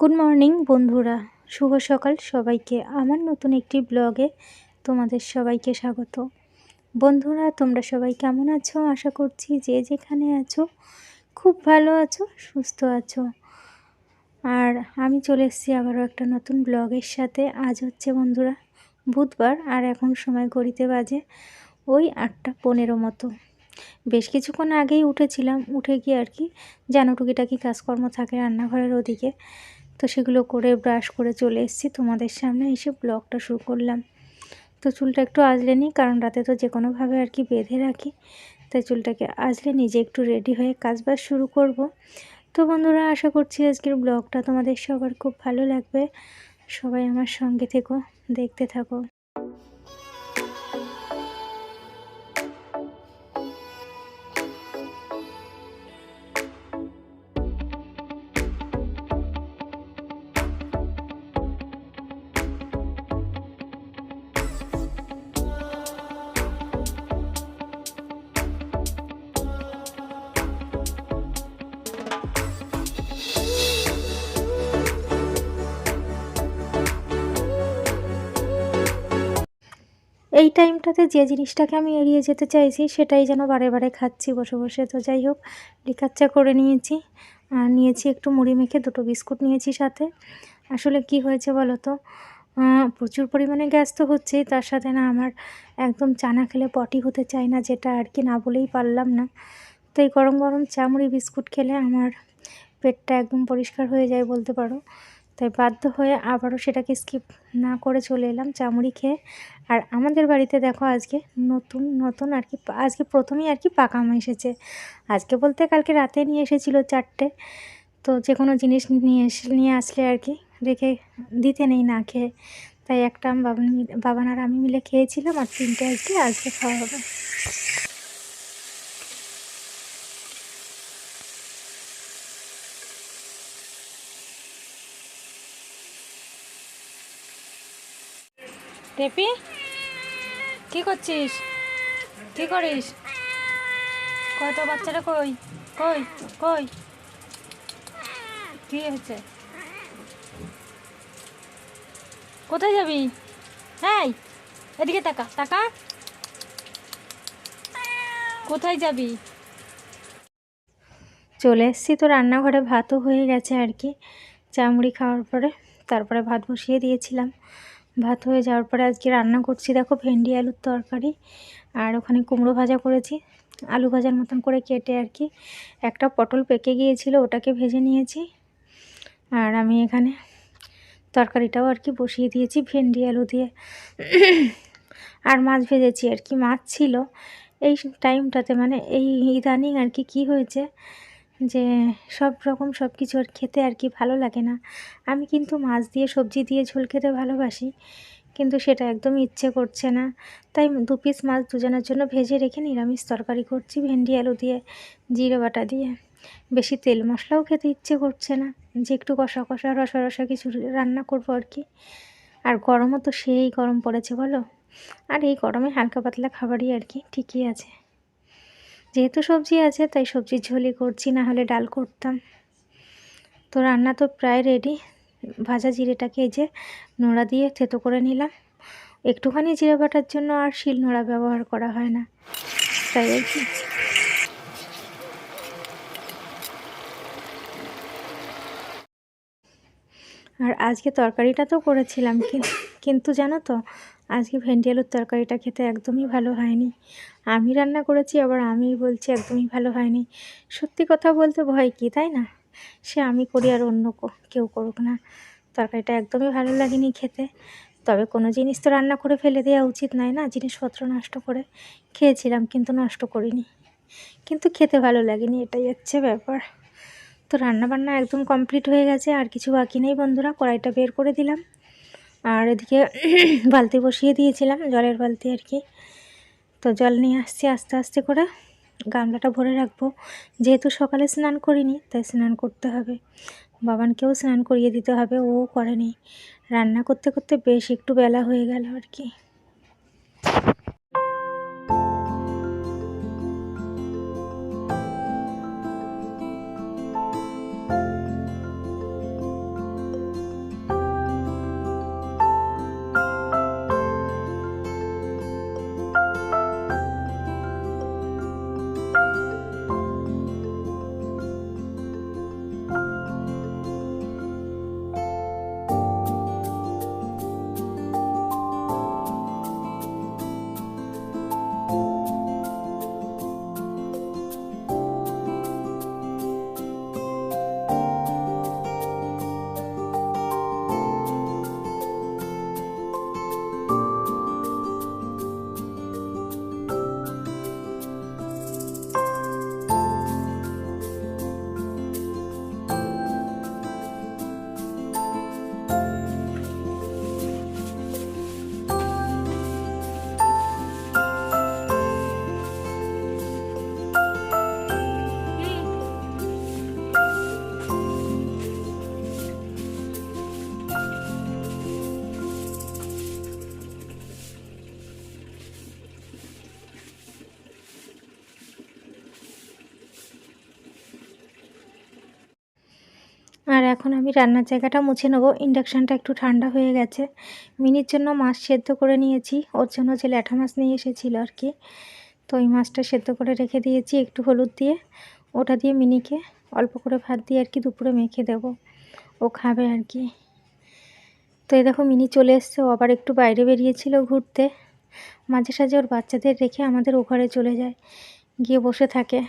Good morning বন্ধুরা। শুভ সকাল সবাইকে। আমার নতুন একটি ব্লগে তোমাদের সবাইকে স্বাগত। বন্ধুরা, তোমরা সবাই কেমন আছো? আশা করছি যে যেখানে আছো, খুব ভালো আছো, সুস্থ আছো। আর আমি চলে এসেছি আবারও একটা নতুন ব্লগের সাথে। আজ হচ্ছে বন্ধুরা বুধবার, আর এখন সময় ঘড়িতে বাজে ওই আটটা পনেরো মতো। বেশ কিছুক্ষণ আগেই উঠেছিলাম। উঠে গিয়ে আর কি যেন টুকিটাকি কাজকর্ম থাকে রান্নাঘরের ওদিকে। তো সেগুলো করে ব্রাশ করে চলে এসেছি তোমাদের সামনে এসে ব্লগটা শুরু করলাম। তো চুলটা একটু আজলে নিই, কারণ রাতে তো যে কোনোভাবে আর কি বেঁধে রাখি। তাই চুলটাকে আজলে নিজে একটু রেডি হয়ে কাজবাজ শুরু করব। তো বন্ধুরা, আশা করছি আজকের ব্লগটা তোমাদের সবার খুব ভালো লাগবে। সবাই আমার সঙ্গে থেকো, দেখতে থাকো। এই টাইমটাতে যে জিনিসটাকে আমি এড়িয়ে যেতে চাইছি, সেটাই যেন বারে বারে খাচ্ছি, বসে বসে। তো যাই হোক লিকার চা করে নিয়েছি। আর নিয়েছি একটু মুড়ি মেখে দুটো বিস্কুট নিয়েছি সাথে। আসলে কি হয়েছে বলো তো? প্রচুর পরিমাণে গ্যাস তো হচ্ছেই। তার সাথে না আমার একদম চানা খেলে পটি হতে চায় না, যেটা আর কি না বলেই পারলাম না। তো এই গরম গরম চা, মুড়ি, বিস্কুট খেলে আমার পেটটা একদম পরিষ্কার হয়ে যায় বলতে পারো। তাই বাধ্য হয়ে আবারও সেটাকে স্কিপ না করে চলে এলাম চামড়ি খেয়ে। আর আমাদের বাড়িতে দেখো আজকে নতুন নতুন আর কি আজকে প্রথমেই আর কি পাকা এসেছে। আজকে বলতে কালকে রাতে নিয়ে এসেছিল চারটে। তো যে কোনো জিনিস নিয়ে এসে, নিয়ে আসলে আর কি রেখে দিতে নেই না খেয়ে। তাই একটা আম বাবান বাবান আর আমি মিলে খেয়েছিলাম আর তিনটে আর কি আজকে খাওয়া হবে। টেপি? কি করছিস? কি করিস? কই তো বাচ্চাটা কই? কই? কই? কি হচ্ছে কোথায় যাবি? হ্যাঁ এদিকে তাকা তাকা। কোথায় যাবি? চলে এসছি তো, রান্নাঘরে ভাতও হয়ে গেছে আর কি। চামড়ি খাওয়ার পরে, তারপরে ভাত বসিয়ে দিয়েছিলাম। ভাত হয়ে যাওয়ার পরে আজকে রান্না করছি দেখো ভেন্ডি আলুর তরকারি আর ওখানে কুমড়ো ভাজা করেছি। আলু ভাজার মতন করে কেটে আর কি একটা পটল পেকে গিয়েছিল, ওটাকে ভেজে নিয়েছি। আর আমি এখানে তরকারিটাও আর কি বসিয়ে দিয়েছি ভেন্ডি আলু দিয়ে। আর মাছ ভেজেছি আর কি, মাছ ছিল। এই টাইমটাতে মানে এই ইদানিং আর কি কী হয়েছে যে সব রকম সব কিছু আর খেতে আর কি ভালো লাগে না। আমি কিন্তু মাছ দিয়ে সবজি দিয়ে ঝোল খেতে ভালোবাসি, কিন্তু সেটা একদম ইচ্ছে করছে না। তাই দু পিস মাছ দুজনের জন্য ভেজে রেখে নিরামিষ তরকারি করছি, ভেন্ডি, আলু দিয়ে, জিরে বাটা দিয়ে। বেশি তেল মশলাও খেতে ইচ্ছে করছে না, যে একটু কষা কষা, রসা রসা কিছু রান্না করব আর কি। আর গরমও তো সেই গরম পড়েছে বলো। আর এই গরমে হালকা পাতলা খাবারই আর কি ঠিকই আছে। যেহেতু সবজি আছে, তাই সবজির ঝোলই করছি না হলে ডাল করতাম। তো রান্না তো প্রায় রেডি ভাজা জিরেটাকে এই যে নোড়া দিয়ে থেতো করে নিলাম। একটুখানি জিরে বাটার জন্য আর শিল নোড়া ব্যবহার করা হয় না। তাই আর কি। আর আজকে তরকারিটা তো করেছিলাম কিন্তু জানো তো আজকে ভেন্ডি আলুর তরকারিটা খেতে একদমই ভালো হয়নি। আমি রান্না করেছি, আবার আমি বলছি একদমই ভালো হয়নি। সত্যি কথা বলতে ভয় কি, তাই না? সে আমি করি আর অন্য কেউ করুক না। তরকারিটা একদমই ভালো লাগেনি খেতে। তবে কোনো জিনিস তো রান্না করে ফেলে দেওয়া উচিত নয় না? জিনিসপত্র নষ্ট করে খেয়েছিলাম, কিন্তু নষ্ট করিনি। কিন্তু খেতে ভালো লাগেনি, এটাই হচ্ছে ব্যাপার। তো রান্না বান্না একদম কমপ্লিট হয়ে গেছে, আর কিছু বাকি নেই বন্ধুরা, কড়াইটা বের করে দিলাম। আর এদিকে বালতি বসিয়ে দিয়েছিলাম, জলের বালতি আর কি। তো জল নিয়ে আসছি আস্তে আস্তে করে। গামলাটা ভরে রাখব। যেহেতু সকালে স্নান করিনি, তাই স্নান করতে হবে। বাবানকেও স্নান করিয়ে দিতে হবে, ও করেনি। রান্না করতে করতে বেশ একটু বেলা হয়ে গেল আর কি। এখন আমি রান্নার জায়গাটা মুছে নেব। ইন্ডাকশানটা একটু ঠান্ডা হয়ে গেছে। মিনির জন্য মাছ সেদ্ধ করে নিয়েছি। ওর জন্য যে ল্যাঠা মাছ নিয়ে এসেছিল আর কি। তো ওই মাছটা সেদ্ধ করে রেখে দিয়েছি একটু হলুদ দিয়ে। ওটা দিয়ে মিনিকে অল্প করে ভাত দিয়ে আর কি দুপুরে মেখে দেব। ও খাবে আর কি। তো এই দেখো মিনি চলে এসছে। ও আবার একটু বাইরে বেরিয়েছিল ঘুরতে। মাঝে সাঝে ওর বাচ্চাদের রেখে আমাদের ও ঘরে চলে যায়। গিয়ে বসে থাকে।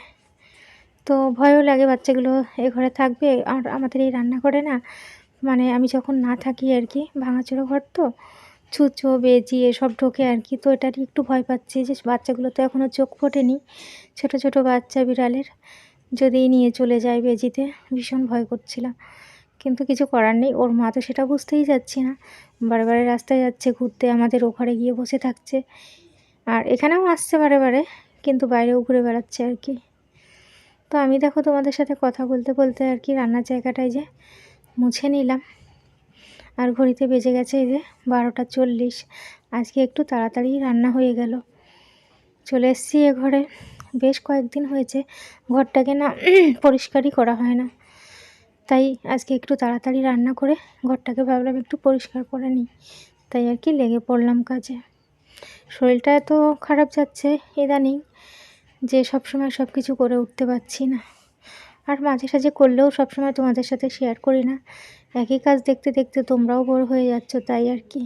তো ভয়ও লাগে বাচ্চাগুলো এ ঘরে থাকবে আর আমাদের এই রান্নাঘরে না মানে আমি যখন না থাকি আর কি, ভাঙাচোরা ঘর তো, ছুঁচো, বেজি এসব ঢোকে আর কি, তো এটারই একটু ভয় পাচ্ছি যে বাচ্চাগুলো তো এখনও চোখ ফোটেনি, ছোট ছোট বাচ্চা বিড়ালের, যদি নিয়ে চলে যায় বেজিতে, ভীষণ ভয় করছিলাম। কিন্তু কিছু করার নেই, ওর মা তো সেটা বুঝতেই যাচ্ছি না বারে রাস্তায় যাচ্ছে, ঘুরতে আমাদের ও ঘরে গিয়ে বসে থাকছে, আর এখানেও আসছে বারে বারে, কিন্তু বাইরেও ঘুরে বেড়াচ্ছে আর কি। তো আমি দেখো তোমাদের সাথে কথা বলতে বলতে আর কি রান্নার জায়গাটায় যে মুছে নিলাম। আর ঘড়িতে বেজে গেছে এই যে বারোটা চল্লিশ। আজকে একটু তাড়াতাড়ি রান্না হয়ে গেল। চলে এসছি এ ঘরে। বেশ কয়েকদিন হয়েছে ঘরটাকে না পরিষ্কারই করা হয় না। তাই আজকে একটু তাড়াতাড়ি রান্না করে ঘরটাকে ভাবলাম একটু পরিষ্কার করে নিই। তাই আর কি লেগে পড়লাম কাজে। শরীরটা এত খারাপ যাচ্ছে, ইদানিং যে সব সময় সব কিছু করে উঠতে পারছি না। আর মাঝে সাঝে করলেও সব সময় তোমাদের সাথে শেয়ার করি না। একই কাজ দেখতে দেখতে তোমরাও বড় হয়ে যাচ্ছ, তাই আর কি।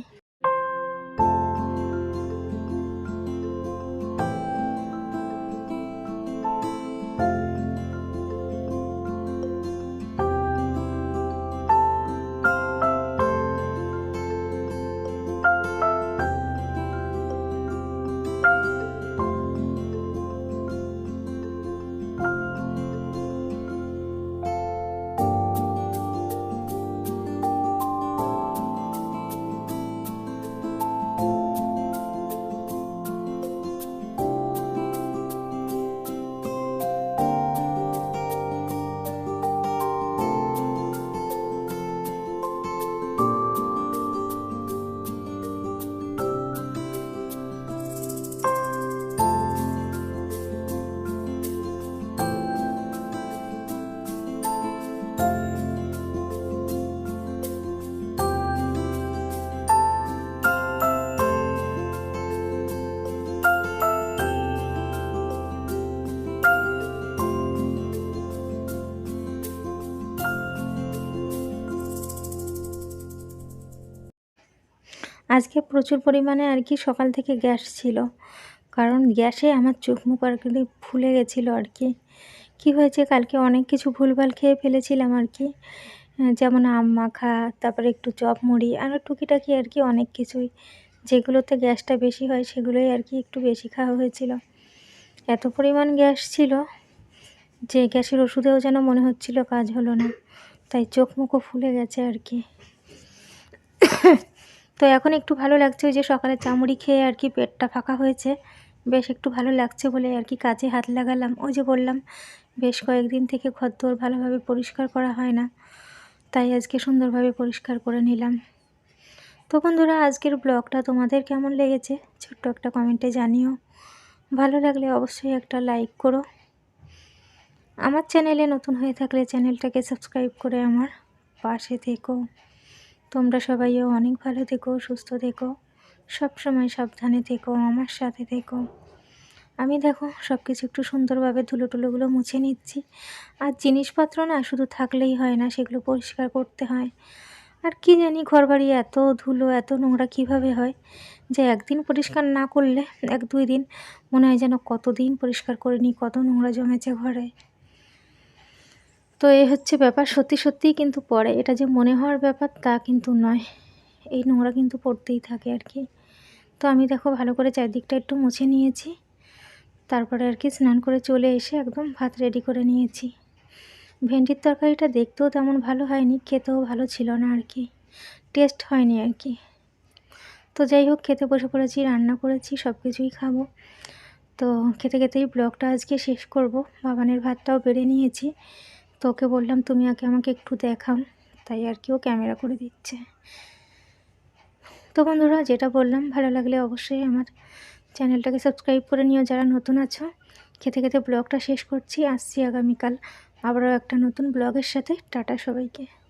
আজকে প্রচুর পরিমাণে আর কি সকাল থেকে গ্যাস ছিল। কারণ গ্যাসে আমার চোখ মুখ আর কি ফুলে গেছিল আর কি। কী হয়েছে? কালকে অনেক কিছু ভুলভাল খেয়ে ফেলেছিলাম আর কি। যেমন আম মাখা, তারপরে একটু চপ মুড়ি আরও টুকিটাকি আর কি অনেক কিছুই। যেগুলোতে গ্যাসটা বেশি হয়, সেগুলোই আর কি একটু বেশি খাওয়া হয়েছিল। এত পরিমাণ গ্যাস ছিল যে গ্যাসের ওষুধেও যেন মনে হচ্ছিল কাজ হলো না। তাই চোখ মুখও ফুলে গেছে আর কি। তো এখন একটু ভালো লাগছে ওই যে সকালে চামড়ি খেয়ে আর কি পেটটা ফাঁকা হয়েছে। বেশ একটু ভালো লাগছে বলে আর কি কাজে হাত লাগালাম। ওই যে বললাম, বেশ কয়েকদিন থেকে ঘরদোর ভালোভাবে পরিষ্কার করা হয় না, তাই আজকে সুন্দরভাবে পরিষ্কার করে নিলাম। তো বন্ধুরা, আজকের ব্লগটা তোমাদের কেমন লেগেছে ছোট্ট একটা কমেন্টে জানিও। ভালো লাগলে অবশ্যই একটা লাইক করো। আমার চ্যানেলে নতুন হয়ে থাকলে চ্যানেলটাকে সাবস্ক্রাইব করে আমার পাশে থেকো। তোমরা সবাইও অনেক ভালো থেকো, সুস্থ থেকো সব সময় সাবধানে থেকো, আমার সাথে থেকো। আমি দেখো সব কিছু একটু সুন্দরভাবে ধুলো টুলোগুলো মুছে নিচ্ছি। আর জিনিসপত্র না শুধু থাকলেই হয় না, সেগুলো পরিষ্কার করতে হয়। আর কি জানি ঘরবাড়ি এত ধুলো, এত নোংরা কীভাবে হয় যে একদিন পরিষ্কার না করলে এক দুই দিন মনে হয় যেন কতদিন পরিষ্কার করে নিই কত নোংরা জমেছে ঘরে। তো এই হচ্ছে ব্যাপার, সত্যি সত্যিই কিন্তু পড়ে। এটা যে মনে হওয়ার ব্যাপার, তা কিন্তু নয়। এই নোংরা কিন্তু পড়তেই থাকে আর কি। তো আমি দেখো ভালো করে চারদিকটা একটু মুছে নিয়েছি। তারপরে আর কি স্নান করে চলে এসে একদম ভাত রেডি করে নিয়েছি। ভেন্ডির তরকারিটা দেখতেও তেমন ভালো হয়নি, খেতেও ভালো ছিল না আর কি। টেস্ট হয়নি আর কি। তো যাই হোক, খেতে বসে পড়েছি, রান্না করেছি সব কিছুই খাব। তো খেতে খেতেই ব্লগটা আজকে শেষ করব। বাবানের ভাতটাও বেড়ে নিয়েছি। তো ওকে বললাম তুমি আগে আমাকে একটু দেখাও। তাই আর কি ও ক্যামেরা করে দিচ্ছে। তো বন্ধুরা, যেটা বললাম, ভালো লাগলে অবশ্যই আমার চ্যানেলটাকে সাবস্ক্রাইব করে নিও। যারা নতুন আছো, খেতে খেতে ব্লগটা শেষ করছি। আসছি আগামীকাল আবারও একটা নতুন ব্লগের সাথে। টাটা সবাইকে।